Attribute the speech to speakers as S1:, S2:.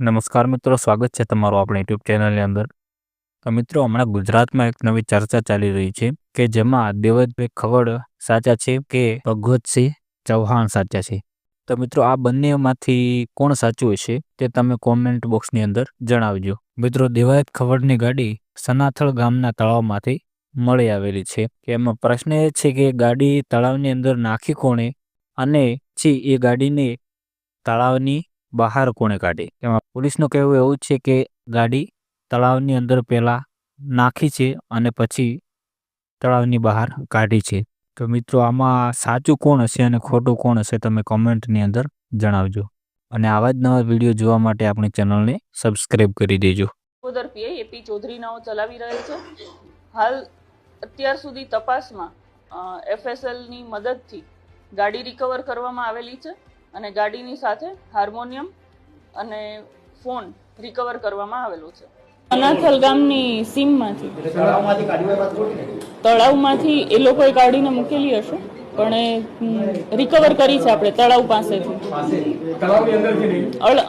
S1: નમસ્કાર મિત્રો, સ્વાગત છે તમારું આપણી યુટ્યુબ ચેનલની અંદર. તો મિત્રો, હમણાં ગુજરાતમાં એક નવી ચર્ચા ચાલી રહી છે કે જેમાં દેવતભાઈ ખવડ સાચા છે કે ભગવતસિંહ ચૌહાણ સાચા છે? તો મિત્રો, આ બંનેમાંથી કોણ સાચું હશે તે તમે કોમેન્ટ બોક્સની અંદર જણાવજો. મિત્રો, દેવાયત ખવડની ગાડી સનાથળ ગામના તળાવમાંથી મળી આવેલી છે. કે એમાં પ્રશ્ન એ છે કે ગાડી તળાવની અંદર નાખી કોણે? અને છી એ ગાડીને તળાવની બહાર કોણે કાઢી? તેમાં પોલીસનું કહેવું એવું છે કે ગાડી તળાવની અંદર પહેલાં નાખી છે અને પછી તળાવની બહાર કાઢી છે. તો મિત્રો, આમાં સાચું કોણ હશે અને ખોટું કોણ હશે તમે કોમેન્ટની અંદર જણાવજો. અને આવા જ નવા વીડિયો જોવા માટે આપણી ચેનલને સબસ્ક્રાઈબ કરી દેજો.
S2: દામોદર એપી ચૌધરી નાઓ ચલાવી રહેલ છે. હાલ અત્યાર સુધી તપાસમાં એફએસએલની મદદથી ગાડી રિકવર કરવામાં આવેલી છે. અને ગાડીની સાથે હાર્મોનિયમ અને ફોન રિકવર કરવામાં આવેલો છે. અનાથલ ગામની સીમમાંથી. તળાવમાંથી એ લોકોએ કાઢીને મૂકેલી હશે પણ એ રિકવર કરી છે આપણે તળાવ પાસેથી.